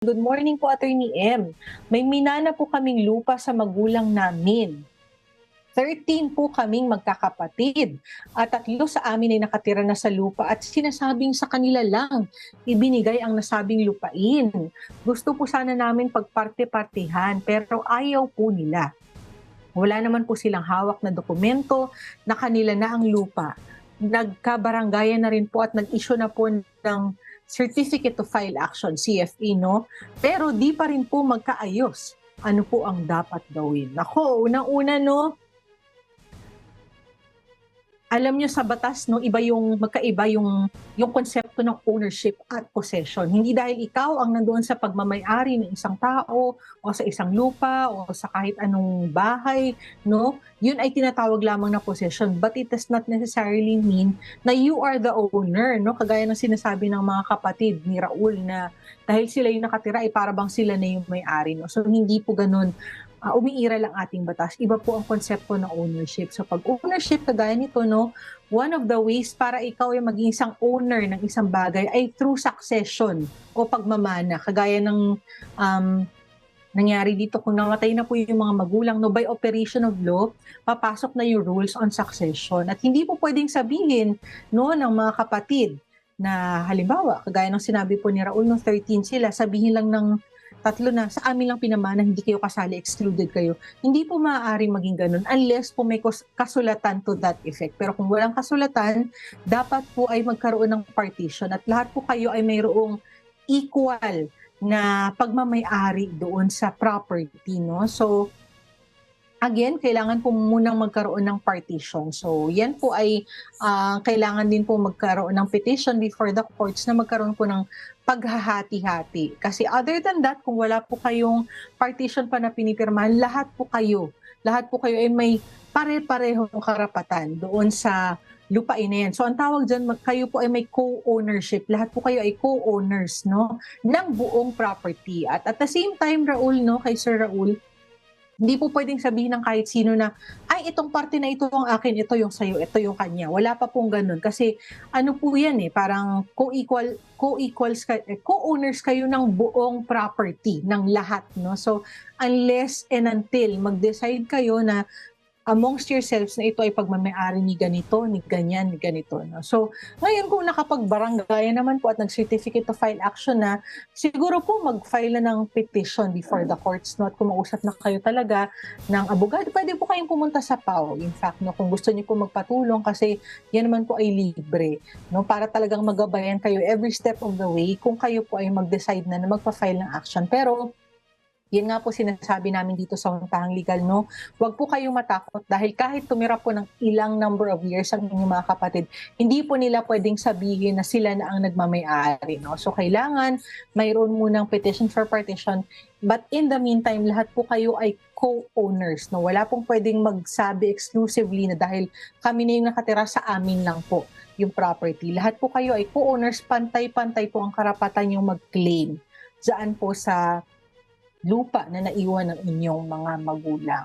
Good morning po, Attorney M. May minana po kaming lupa sa magulang namin. 13 po kaming magkakapatid at tatlo sa amin ay nakatira na sa lupa at sinasabing sa kanila lang ibinigay ang nasabing lupain. Gusto po sana namin pagparte-partihan pero ayaw po nila. Wala naman po silang hawak na dokumento na kanila na ang lupa. Nagkabaranggayan na rin po at nag-issue na po ng Certificate to File Action, CFE, no? Pero di pa rin po magkaayos. Ano po ang dapat gawin? Ako, unang-una, no? Alam nyo sa batas, no, iba yung, magkaiba yung, yung konsepto ng ownership at possession. Hindi dahil ikaw ang nandoon sa pagmamayari ng isang tao o sa isang lupa o sa kahit anong bahay, no? Yun ay tinatawag lamang na possession but it does not necessarily mean na you are the owner, no? Kagaya ng sinasabi ng mga kapatid ni Raul na dahil sila yung nakatira ay para bang sila na yung may-ari, no? So hindi po ganun uh, umiira lang ating batas. Iba po ang konsepto ng ownership. So pag ownership, kagaya nito, no, one of the ways para ikaw ay maging isang owner ng isang bagay ay through succession o pagmamana. Kagaya ng um, nangyari dito kung namatay na po yung mga magulang, no, by operation of law, papasok na yung rules on succession. At hindi po pwedeng sabihin no, ng mga kapatid na halimbawa, kagaya ng sinabi po ni Raul, no, 13 sila, sabihin lang ng tatlo na sa amin lang pinamana, hindi kayo kasali, excluded kayo. Hindi po maaaring maging ganun unless po may kasulatan to that effect. Pero kung walang kasulatan, dapat po ay magkaroon ng partition at lahat po kayo ay mayroong equal na pagmamayari doon sa property, no? So, again, kailangan po munang magkaroon ng partition. So, yan po ay ah, kailangan din po magkaroon ng petition before the courts na magkaroon po ng paghahati-hati. Kasi other than that, kung wala po kayong partition pa na pinipirmahan, lahat po kayo, lahat po kayo ay may pare-parehong karapatan doon sa lupain na yan. So, ang tawag dyan, kayo po ay may co-ownership. Lahat po kayo ay co-owners, no? Ng buong property. At at the same time, Raul, no? Kay Sir Raul, hindi po pwedeng sabihin ng kahit sino na, ay, itong parte na ito ang akin, ito yung sa'yo, ito yung kanya. Wala pa pong ganun. Kasi, ano po yan eh, parang co-equal, co-equals, eh, co-owners kayo ng buong property, ng lahat, no? So, unless and until mag-decide kayo na amongst yourselves na ito ay pagmamayari ni ganito, ni ganyan, ni ganito. No? So, ngayon kung nakapagbaranggayan naman po at nag-certificate to file action na, siguro po mag-file na ng petition before the courts, no? At kung mausap na kayo talaga ng abogado, pwede po kayong pumunta sa PAO. In fact, no, kung gusto niyo po magpatulong kasi yan naman po ay libre, no? Para talagang magabayan kayo every step of the way kung kayo po ay mag-decide na na magpa-file ng action. Pero, yun nga po sinasabi namin dito sa Untahang Legal, no? Huwag po kayong matakot dahil kahit tumira po ng ilang number of years ang inyong mga kapatid, hindi po nila pwedeng sabihin na sila na ang nagmamayari, no? So, kailangan mayroon munang petition for partition But in the meantime, lahat po kayo ay co-owners. No? Wala pong pwedeng magsabi exclusively na dahil kami na yung nakatira sa amin lang po yung property. Lahat po kayo ay co-owners, pantay-pantay po ang karapatan yung mag-claim dyan po sa lupa na naiwan ng inyong mga magulang.